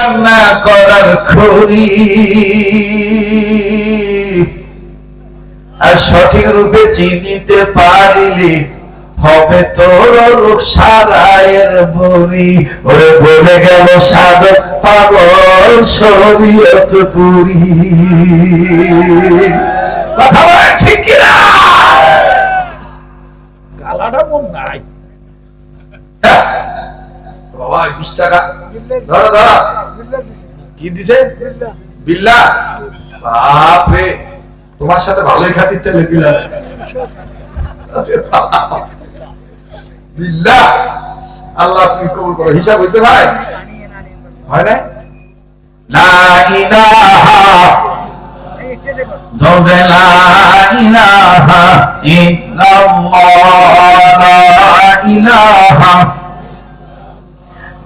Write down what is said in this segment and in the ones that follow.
রান্না করার খড়ি। আর সঠিক রূপে চিনিতে পারিলি হবে তোর রূপ সারায়ের বরি ওরে বলে গেল সাধক পাগল শরীয়ত পুরি বাবা টাকা। ধরো ধরো। কি দিছে? বিল্লা। বাপরে। তোমার সাথে ভালোই খাতির চলে বিল্লা বিল্লা আল্লাহ তুমি কবুল করো। হিসাব হয়েছে ভাই? হয় না ইলাহা ইল্লাল্লাহ। লা ইলাহা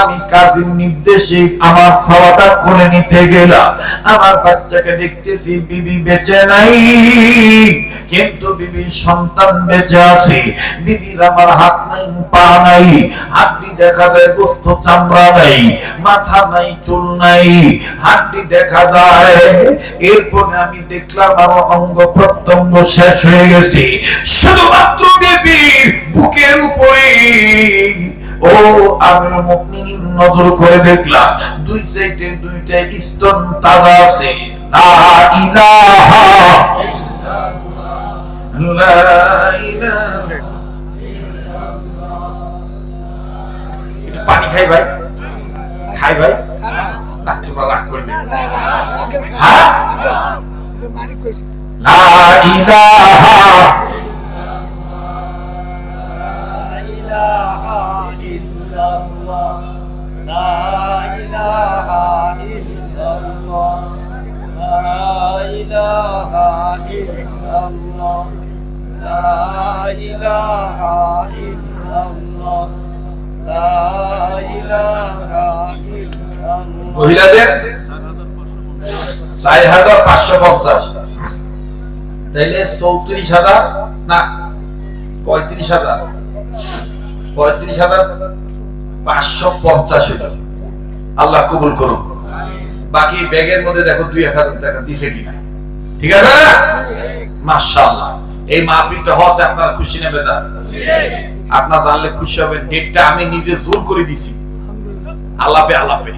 আমি কাজীর নির্দেশে আমার সওয়াটা করে নিতে গেলাম। আমার বাচ্চাকে দেখতেছি বিবি বেঁচে নাই, কিন্তু বিবির সন্তান বেঁচে আছে। বিবির আমার হাত নাই, পা নাই, হাড্ডি দেখা যায়, গোস্ত চামড়া নাই, মাথা নাই, চুল নাই, হাড্ডি দেখা যায়। এরপরে আমি দেখলাম আমার অঙ্গ প্রত্যঙ্গ শেষ হয়ে গেছে। শুধুমাত্র বিবির ও আমি মুমিনিন নজর করে দেখলাম দুই সাইডের দুইটা স্তন তাজা আছে লা ইলাহা লা ইলাহা একটু পানি খাই ভাই খাই ভাই না তোমরা রাগ করবে হ্যাঁ লা ইলাহা মহিলাদের চার হাজার পাঁচশো পঞ্চাশ। তাইলে চৌত্রিশ হাজার না পঁয়ত্রিশ হাজার। পঁয়ত্রিশ হাজার পাঁচশো পঞ্চাশ হইল আল্লাহ কবুল করুক। বাকি ব্যাগের মধ্যে দেখো দুই এক হাজার টাকা দিছে কিনা। ঠিক আছে? মাশাআল্লাহ। এই মাহফিলটা হতে আপনারা খুশি আপনার জানলে খুশি হবেন। ডেটটা আমি নিজে জোর করে দিছি। আলাপে আলাপে।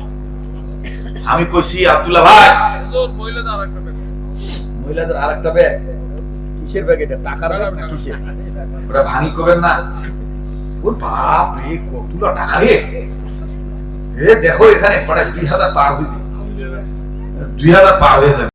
আমি কইছি আব্দুল্লাহ ভাই। মহিলাদের আরেকটা ব্যাগ। কিসের ব্যাগ এটা? টাকার ব্যাগ কিসের? ওটা ভাঙি করবেন না? ওর বাপ রে, কতগুলো টাকা রে। এ দেখো এখানে প্রায় দুই হাজার পার হইবে। দুই হাজার পার হয়ে যাবে।